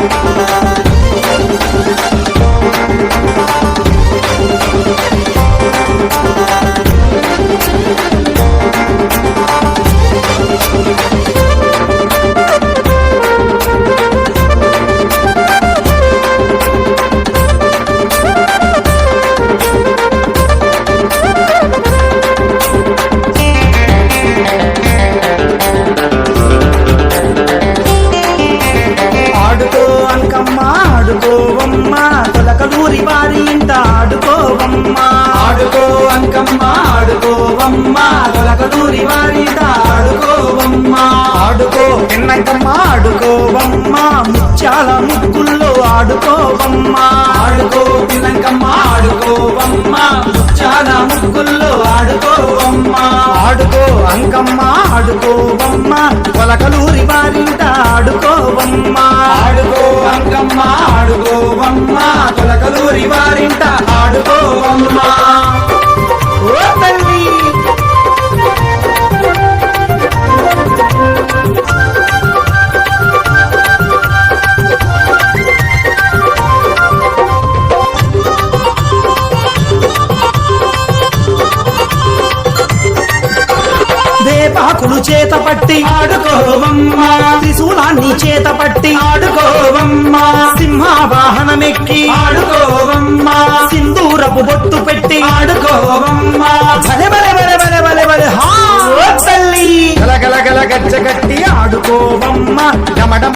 ఆడుకో తొలకలూరి వారి ఇంట ఆడుకోవమ్మ. ఆడుకో అంకమ్మ ఆడుకోవమ్మ తొలకలూరి వారి ఇంట ఆడుకోవమ్మ. ఆడుకో ఎన్నంకమ్మ ఆడుకోవమ్మ. ముత్యాల ముగ్గుల్లో ఆడుకోవమ్మ. ఆడుకో పిన్నంకమ్మ ఆడుకోవమ్మ. ముత్యాల ముగ్గుల్లో ఆడుకోవమ్మ. ఆడుకో అంకమ్మ ఆడుకోవమ్మ. పొలకలూరి వారింట వేపాకులు చేత పట్టి ఆడుకోవమ్మ. త్రిశూలాన్ని చేత పట్టి ఆడుకోవమ్మ. సింహావాహనమెక్కి ఆడుకోవమ్మ. సింధూరపు బొట్టు పెట్టి ఆడుకోవమ్మ. భలే భలే భలే భలే భలే భలే. హా తల్లి. గల గల గల గజ్జ కట్టి ఆడుకోవమ్మ. డమడం